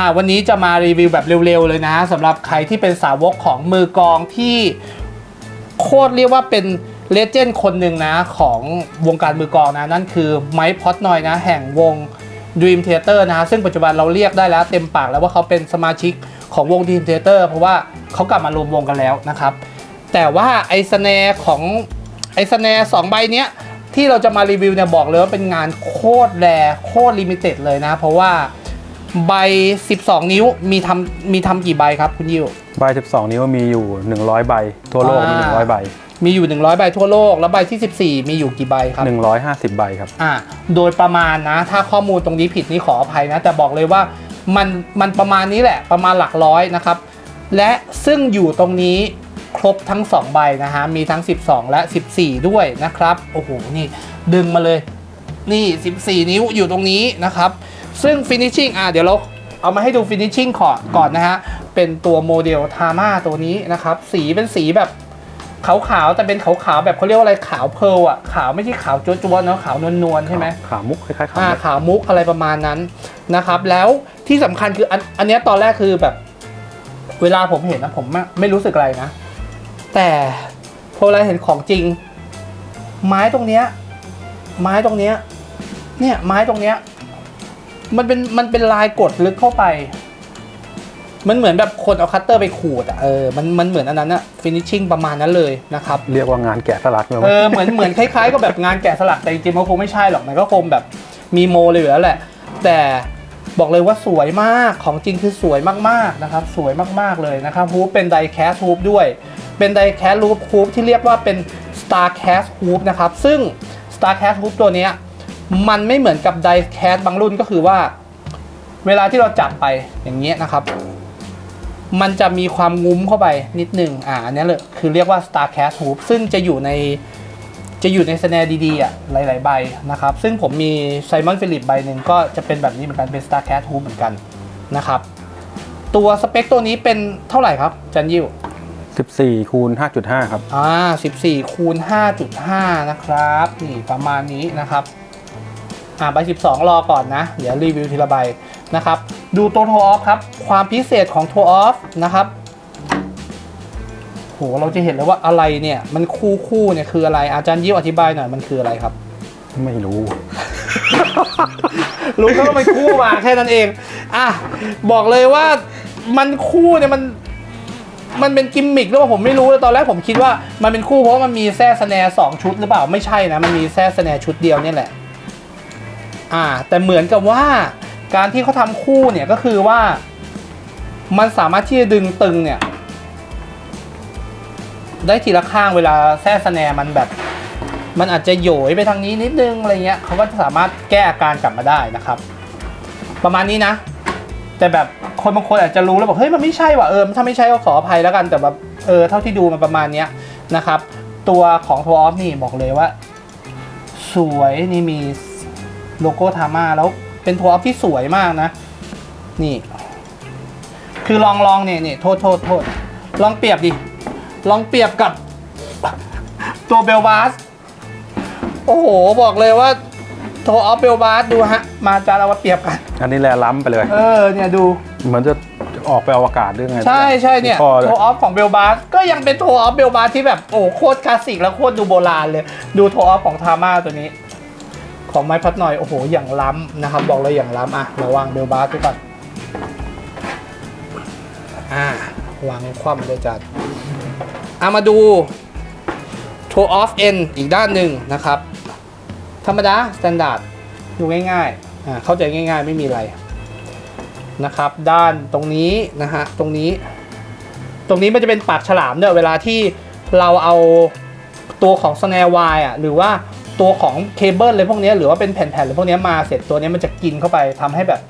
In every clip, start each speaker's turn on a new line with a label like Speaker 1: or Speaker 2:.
Speaker 1: อ่าวันนี้จะมารีวิวแบบเร็วๆเลยนะสำหรับใครที่เป็นสาวกของมือกองที่โคตรเรียกว่าเป็นเลเจนด์คนหนึ่งนะของวงการมือกองนะ นั่นคือไมค์พอตนอยนะ แห่งวง Dream Theater นะฮะซึ่งปัจจุบันเราเรียกได้แล้วเต็มปากแล้วว่าเขาเป็นสมาชิกของวง Dream Theater เพราะว่าเขากลับมารวมวงกันแล้วนะครับ แต่ว่าไอสแนของไอสแนสองใบเนี้ยที่เราจะมารีวิวเนี่ยบอกเลยว่าเป็นงานโคตรแรโคตรลิมิเต็ดเลยนะ เพราะว่า ใบ 12 นิ้วมีทำมีทำกี่ใบครับคุณยิว
Speaker 2: ใบ 12 นิ้วมีอยู่ 100 ใบ ทั่วโลกมี
Speaker 1: อ่า
Speaker 2: 100 ใบ
Speaker 1: มีอยู่ 100 ใบทั่วโลก แล้วใบที่ 14 มีอยู่กี่ใบครับ
Speaker 2: 150 ใบครับ
Speaker 1: อ่าโดยประมาณนะ ถ้าข้อมูลตรงนี้ผิดนี่ขออภัยนะ แต่บอกเลยว่ามันมันประมาณนี้แหละประมาณหลักร้อยนะครับ และซึ่งอยู่ตรงนี้ครบทั้ง 2 ใบนะฮะ มีทั้ง 12 และ 14 ด้วยนะครับ โอ้โห นี่ดึงมาเลย นี่ 14 นิ้วอยู่ตรงนี้นะครับ ซึ่ง finishing อะเดี๋ยวเราเอามาให้ดู finishing ก่อนก่อนนะฮะ เป็นตัวโมเดลทาม่าตัวนี้นะครับ สีเป็นสีแบบขาวๆ แต่เป็นขาวๆ แบบเขาเรียกว่าอะไรขาวเพร์ลอะขาวไม่ใช่ขาวจั๊วๆเนาะขาวนวลๆใช่ไหม
Speaker 2: ขามุกคล้ายๆขา
Speaker 1: อ่า
Speaker 2: มุก
Speaker 1: ขาวมุกอะไรประมาณนั้นนะครับ แล้วที่สำคัญคืออันอันเนี้ยตอนแรกคือแบบ เวลาผมเห็นนะผมไม่ไม่รู้สึกอะไรนะ แต่พอเวลาเห็นของจริง ไม้ตรงเนี้ยไม้ตรงเนี้ยเนี่ยไม้ตรงเนี้ย มันเป็นมันเป็นลายกดลึกเข้าไป มันเหมือนแบบคนเอาคัตเตอร์ไปขูดอะเออมันมันเหมือนอันนั้นอะฟินิชชิ่งประมาณนั้นเลยนะครับ
Speaker 2: เรียกว่างานแกะสลักเลย
Speaker 1: เอ
Speaker 2: มั้ย
Speaker 1: อเหมือนเหมือนคล้ายๆกับแบบงานแกะสลักแต่จริงๆมันคงไม่ใช่หรอกมันก็คงแบบมีโมเลยอยู่แล้วแหละ แต่บอกเลยว่าสวยมากของจริงคือสวยมากๆนะครับ สวยมากๆเลยนะครับฮูปเป็นไดแคสฮูปด้วย เป็นไดแคสฮูปฮูปที่เรียกว่าเป็น Star Cast Hoop นะครับ ซึ่ง Star Cast Hoop ตัวเนี้ย มันไม่เหมือนกับไดแคสบางรุ่นก็คือว่า เวลาที่เราจับไปอย่างเงี้ยนะครับ มันจะมีความงุ้มเข้าไปนิดนึงอ่าอันนี้เลยคือเรียกว่า Star Cast Hoop ซึ่งจะอยู่ในจะอยู่ในสแนร์ดีๆอะหลาย ๆ ใบนะครับ ซึ่งผมมีไซมอนฟิลิปใบหนึ่งก็จะเป็นแบบนี้เหมือนกันเป็น Star Cast Hoop เหมือนกันนะครับ ตัวสเปคตัวนี้เป็นเท่าไหร่ครับ จันยิว
Speaker 2: 14คูณ5.5 ครับ
Speaker 1: อ่า14คูณ5.5 นะครับ นี่ประมาณนี้นะครับ อ่าใบ 12 รอก่อนนะ เดี๋ยวรีวิวทีละใบนะครับ ดูตัวโทออฟครับ ความพิเศษของโทออฟนะครับโหเราจะเห็นเลยว่าอะไรเนี่ย มันคู่คู่ๆเนี่ยคืออะไรอาจารย์ยิ้วอธิบายหน่อยมันคืออะไรครับ
Speaker 2: ไม่รู้
Speaker 1: รู้แค่ว่ามันคู่มาแค่นั้นเอง อะ บอกเลยว่ามันคู่เนี่ยมันมันเป็นกิมมิคหรือเปล่าผมไม่รู้แต่ตอนแรกผมคิดว่ามันเป็นคู่เพราะว่ามันมีแซ่สแนร์สองชุดหรือเปล่าไม่ใช่นะ มันมีแซ่สแนร์ชุดเดียวเนี่ยแหละ อ่าแต่เหมือนกับว่าการที่เขาทำคู่เนี่ยก็คือว่า มันสามารถที่จะดึงตึงเนี่ย ได้ทีละข้างเวลาแซ่สแนมันแบบ มันอาจจะโยยไปทางนี้นิดนึงอะไรเงี้ยเขาก็จะสามารถแก้อาการกลับมาได้นะครับ ประมาณนี้นะ แต่แบบคนบางคนอาจจะรู้แล้วบอกเฮ้ยมันไม่ใช่ว่ะเออถ้าไม่ใช่ก็ขออภัยแล้วกันแต่แบบเออเท่าที่ดูมันประมาณเนี้ยนะครับ ตัวของทัวออฟนี่บอกเลยว่า สวยนี่มี โลโก้ทาม่าแล้วเป็นทัวออฟที่สวยมากนะ นี่ คือลองลองเนี่ยเนี่ยโทษโทษโทษลองเปรียบดิ ลองเปรียบกับตัวเบลบาสโอ้โห บอกเลยว่าโทออฟเบลบาสดูฮะ มาจานเอามาเปรียบกัน
Speaker 2: อันนี้แลล้ำไปเลย
Speaker 1: เออเนี่ยดู
Speaker 2: เหมือนจะออกไปอวกาศด้วยไง
Speaker 1: ใช่ใช่เนี่ย
Speaker 2: มีข้อด้
Speaker 1: โท
Speaker 2: วย
Speaker 1: ออฟของเบลบาสก็ยังเป็นโทออฟเบลบาสที่แบบโอ้โคตรคลาสสิกแล้วโคตรดูโบราณเลย ดูโทออฟของทาม่าตัวนี้ ของไม้พัดหน่อย โอ้โห อย่างล้ำนะครับ บอกเลยอย่างล้ำอะระวังเบลบาสทุกคนอ่าวางคว่ำเลยจัดอะมาดูโทออฟเอ็นอีกด้านหนึ่งนะครับ ธรรมดาสแตนดาร์ดดูง่ายๆอ่าเข้าใจง่ายๆไม่มีอะไรนะครับ ด้านตรงนี้นะฮะตรงนี้ ตรงนี้มันจะเป็นปากฉลามเนี่ยเวลาที่เราเอาตัวของสแนวายอะหรือว่า ตัวของเคเบิลเลยพวกนี้หรือว่าเป็นแผ่นๆหรือพวกนี้มาเสร็จตัวนี้มันจะกินเข้าไปทำให้แบบ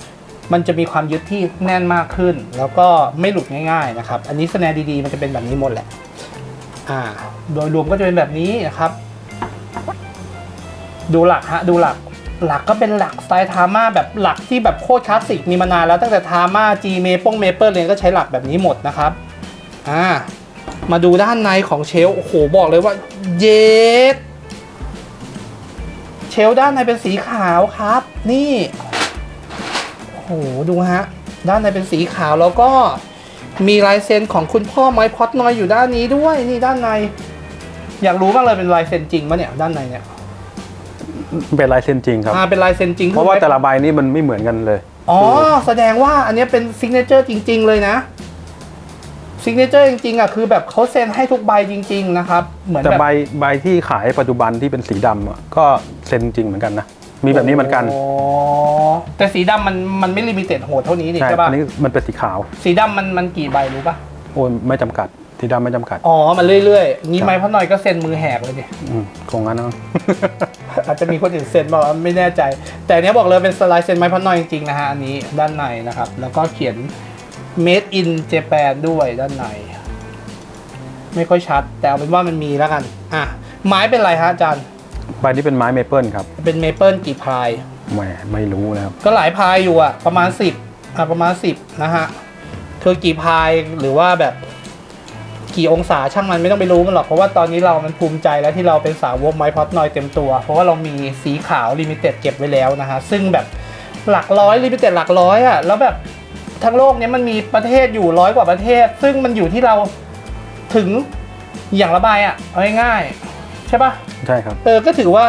Speaker 1: มันจะมีความยึดที่แน่นมากขึ้น แล้วก็ไม่หลุดง่ายๆนะครับ อันนี้สแนร์ดีๆ มันจะเป็นแบบนี้หมดแหละ อ่า โดยรวมก็จะเป็นแบบนี้นะครับ ดูหลักฮะ ดูหลัก หลักก็เป็นหลักสไตล์ทาม่าแบบหลักที่แบบโคตรคลาสสิกมีมานานแล้วตั้งแต่ทาม่าจีเมป้งเมเปิลเลยก็ใช้หลักแบบนี้หมดนะครับ อ่า มาดูด้านในของเชลฟ์โอ้โหบอกเลยว่า เย็ด เชลฟ์ด้านในเป็นสีขาวครับ นี่โอ้โหดูฮะ ด้านในเป็นสีขาวแล้วก็มีลายเซ็นของคุณพ่อไม้พอดนอยอยู่ด้านนี้ด้วยนี่ด้านใน อยากรู้บ้างเลยเป็นลายเซ็นจริงปะเนี่ยด้านในเนี่ย
Speaker 2: เป็นลายเซ็นจริงครับ
Speaker 1: อ่าเป็นลายเซ็นจริง
Speaker 2: เพราะว่าแต่ละใบนี่มันไม่เหมือนกันเลย
Speaker 1: อ๋อแสดงว่าอันเนี้ยเป็นซิกเนเจอร์จริง ๆ เลยนะ ซิกเนเจอร์จริงๆอะคือแบบเขาเซ็นให้ทุกใบจริง ๆ นะครับ เหมือน
Speaker 2: แต่
Speaker 1: แบบ
Speaker 2: ใบใบที่ขายปัจจุบันที่เป็นสีดำอะก็เซ็นจริงเหมือนกันนะ มีแบบนี้เหมือนกัน
Speaker 1: อ๋อแต่สีดำมันมันไม่ลิมิเต็ดโหดเท่านี้นี่
Speaker 2: ใช่
Speaker 1: ใช่ป่ะ
Speaker 2: อันนี้มันเป็นสีขาว
Speaker 1: สีดำมันมันกี่ใบรู้ป่ะ
Speaker 2: โอ้ยไม่จำกัด สีดำไม่จำกัด
Speaker 1: อ๋อ มันเรื่อยๆงี้
Speaker 2: ครับ
Speaker 1: ไม้พัดหน่อยก็เซ็นมือแหกเลยดิ
Speaker 2: อืมคงงั้นนะ
Speaker 1: อาจจะมีคนอื่นเซ็นบอกว่าไม่แน่ใจ แต่อันเนี้ยบอกเลยเป็นสไลด์เซ็นไม้พัดหน่อยจริงๆนะฮะอันนี้ด้านในนะครับ แล้วก็เขียน made in Japan ด้วยด้านใน ไม่ค่อยชัด แต่เอาเป็นว่ามันมีแล้วกัน อะ ไม้เป็นอะไรฮะอาจารย์
Speaker 2: ใบนี้เป็นไม้เมเปิลครับ
Speaker 1: เป็นเมเปิลกี่พาย
Speaker 2: แหมไม่รู้นะครับ
Speaker 1: ก็หลายพายอยู่อะประมาณ 10อะประมาณ 10 นะฮะคือกี่พายหรือว่าแบบกี่องศาช่างมันไม่ต้องไปรู้มันหรอก เพราะว่าตอนนี้เรามันภูมิใจแล้วที่เราเป็นสาวกไม้พอดนอยเต็มตัว เพราะว่าเรามีสีขาวลิมิเต็ดเก็บไว้แล้วนะฮะ ซึ่งแบบหลักร้อยลิมิเต็ดหลักร้อยอะแล้วแบบ ทั้งโลกเนี้ยมันมีประเทศอยู่ร้อยกว่าประเทศ ซึ่งมันอยู่ที่เราถึงอย่างละใบอะเอาง่ายๆใช่ปะ
Speaker 2: ใช่ครับ
Speaker 1: เออก็ถือว่า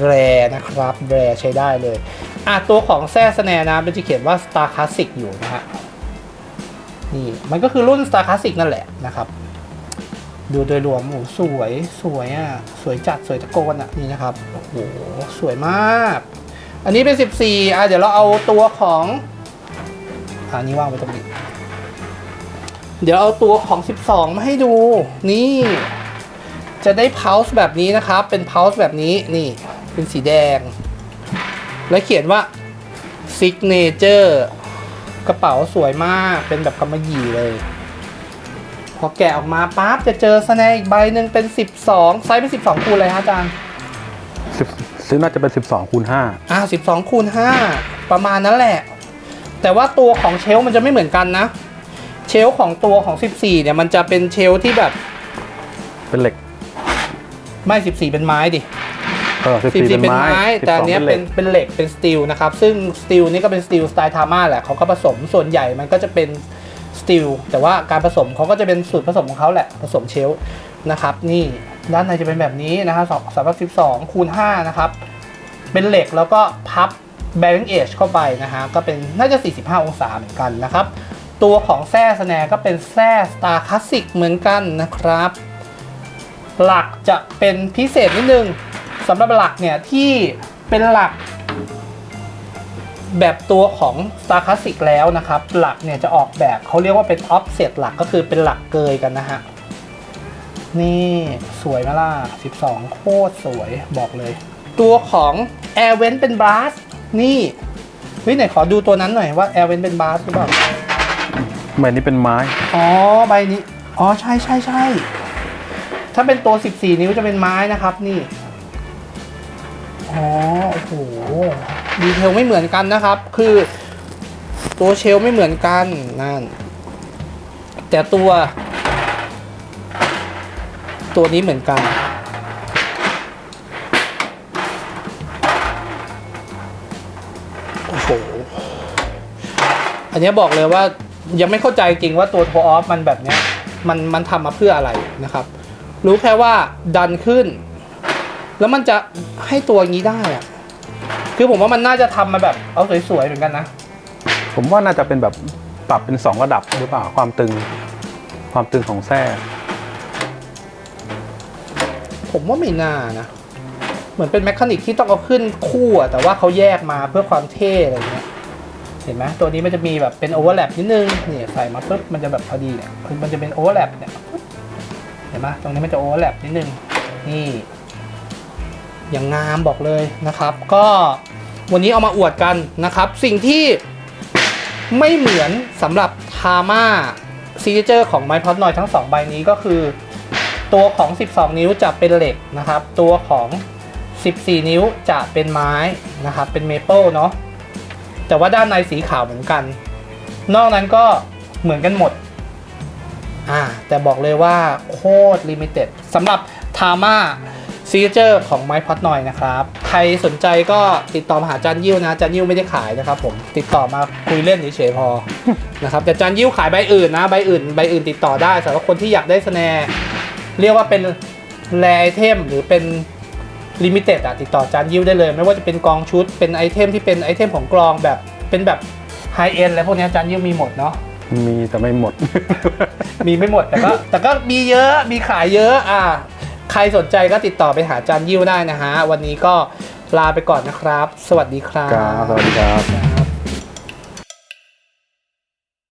Speaker 1: แรนะครับแรใช้ได้เลยอะตัวของแซ่สแนนะมันจะเขียนว่า Star Classic อยู่นะฮะนี่มันก็คือรุ่น Star Classic นั่นแหละนะครับ ดูโดยรวมโอ้โหสวยสวยอะสวยจัดสวยตะโกนอะนี่นะครับโอ้โหสวยมาก อันนี้เป็น 14อะเดี๋ยวเราเอาตัวของ อ่านี่ว่างไว้ตรงนี้เดี๋ยวเอาตัวของ 12 มาให้ดู นี่ จะได้ pulse แบบนี้นะครับ เป็น pulse แบบนี้ นี่ เป็นสีแดง และเขียนว่า signature กระเป๋าสวยมาก เป็นแบบกำมะหยี่เลย พอแกะออกมาปั๊บจะเจอสแนอีกใบหนึ่งเป็น 12 ไซส์เป็น 12 คูณอะไรฮะอาจารย์
Speaker 2: 10ซึ่งน่าจะเป็น 12คูณ5
Speaker 1: อ่า12คูณ5ประมาณนั้นแหละ แต่ว่าตัวของเชลฟ์มันจะไม่เหมือนกันนะ เชลฟ์ของตัวของ 14 เนี่ยมันจะเป็นเชลฟ์ที่แบบ
Speaker 2: เป็นเหล็ก
Speaker 1: ไม่ 14 เป็นไม้ดิ
Speaker 2: เออ
Speaker 1: 14
Speaker 2: 14
Speaker 1: เป็
Speaker 2: เป็นน
Speaker 1: ไม้
Speaker 2: ไม้
Speaker 1: แต่อันเนี้ย
Speaker 2: 12
Speaker 1: เป็นเป็นเหล็กเป็นสตีลนะครับ ซึ่งสตีลนี่ก็เป็นสตีลสไตล์ทาม่าแหละเขาก็ผสมส่วนใหญ่มันก็จะเป็นสตีลแต่ว่าการผสมเขาก็จะเป็นสูตรผสมของเขาแหละผสมเชลฟ์นะครับนี่ด้านในจะเป็นแบบนี้นะครับสำหรับ12คูณ5นะครับ เป็นเหล็กแล้วก็พับ b a r i n g edge เข้าไปนะฮะก็เป็นน่าจะ 45 องศาเหมือนกันนะครับ ตัวของแส้สแนก็เป็นแส้ Star Classic เหมือนกันนะครับ หลักจะเป็นพิเศษนิดนึงสำหรับหลักเนี่ยที่เป็นหลัก แบบตัวของ Star Classic แล้วนะครับ หลักเนี่ยจะออกแบบเขาเรียกว่าเป็น offset หลักก็คือเป็นหลักเกยกันนะฮะนี่สวยไหมล่ะ 12 โคตรสวยบอกเลย ตัวของ Air Vent เป็นบ r ส นี่เฮ้ยไหนขอดูตัวนั้นหน่อยว่า Air Vent เป็นบ r สหรือเปล่า
Speaker 2: ใบนี้เป็นไม้
Speaker 1: อ๋อใบนี้ อ๋อใช่ใช่ใช่ถ้าเป็นตัว 14 นิ้วจะเป็นไม้นะครับนี่ อ๋อโอ้โหดีเทลไม่เหมือนกันนะครับ คือ ตัวเชลไม่เหมือนกันนั่นแต่ตัว ตัวนี้เหมือนกัน อ้โหอันเนี้ยบอกเลยว่ายังไม่เข้าใจจริงว่าตัวโทออฟมันแบบเนี้ยมันมันทำมาเพื่ออะไรนะครับ รู้แค่ว่าดันขึ้น แล้วมันจะให้ตัวงี้ได้อะคือผมว่ามันน่าจะทำมาแบบเอาสวยๆเหมือนกันนะ
Speaker 2: ผมว่าน่าจะเป็นแบบปรับเป็น 2 ระดับหรือเปล่าความตึง ความตึงของแส้
Speaker 1: ผมว่าไม่น่านะเห มือนเป็นแมคานิกที่ต้องเอาขึ้นคู่อะแต่ว่าเขาแยกมาเพื่อความเท่อะไรเงี้ยเห็นไหมตัวนี้มันจะมีแบบเป็นโอเวอร์แลปนิดนึงนี่ใส่มาปุ๊บมันจะแบบพอดีเนี่ยคือมันจะเป็นโอเวอร์แลปเนี่ยเห็นไหมตรงนี้มันจะโอเวอร์แลปนิดนึงนี่อย่างงามบอกเลยนะครับ ก็วันนี้เอามาอวดกันนะครับ สิ่งที่ไม่เหมือนสำหรับทาม่าซีเจอร์ของไมพอดนอยทั้งสองใบนี้ก็คือ ตัวของ 12 นิ้วจะเป็นเหล็กนะครับ ตัวของ 14 นิ้วจะเป็นไม้นะครับ เป็นเมเปิลเนาะ แต่ว่าด้านในสีขาวเหมือนกัน นอกนั้นก็เหมือนกันหมด อ่า แต่บอกเลยว่าโคตรลิมิเต็ดสำหรับทาม่าซีเจอร์ของไม้พัดหน่อยนะครับ ใครสนใจก็ติดต่อมาหาจานยิ้วนะจานยิ้วไม่ได้ขายนะครับผมติดต่อมาคุยเล่นเฉยๆพอนะครับแต่จานยิ้วขายใบอื่นนะใบอื่นใบอื่นติดต่อได้สำหรับคนที่อยากได้สแนร์เรียกว่าเป็นแรไอเทมหรือเป็น ลิมิเต็ดอะติดต่อจานยิ้วได้เลย ไม่ว่าจะเป็นกองชุดเป็นไอเทมที่เป็นไอเทมของกลองแบบเป็นแบบไฮเอ็นอะไรพวกเนี้ยจานยิ้วมีหมดเนาะ
Speaker 2: มีแต่ไม่หมด
Speaker 1: มีไม่หมดแต่ก็แต่ก็มีเยอะมีขายเยอะอ่าใครสนใจก็ติดต่อไปหาจานยิ้วได้นะฮะ วันนี้ก็ลาไปก่อนนะครับ สวัสดีครับ
Speaker 2: ครับสวัสดีครับ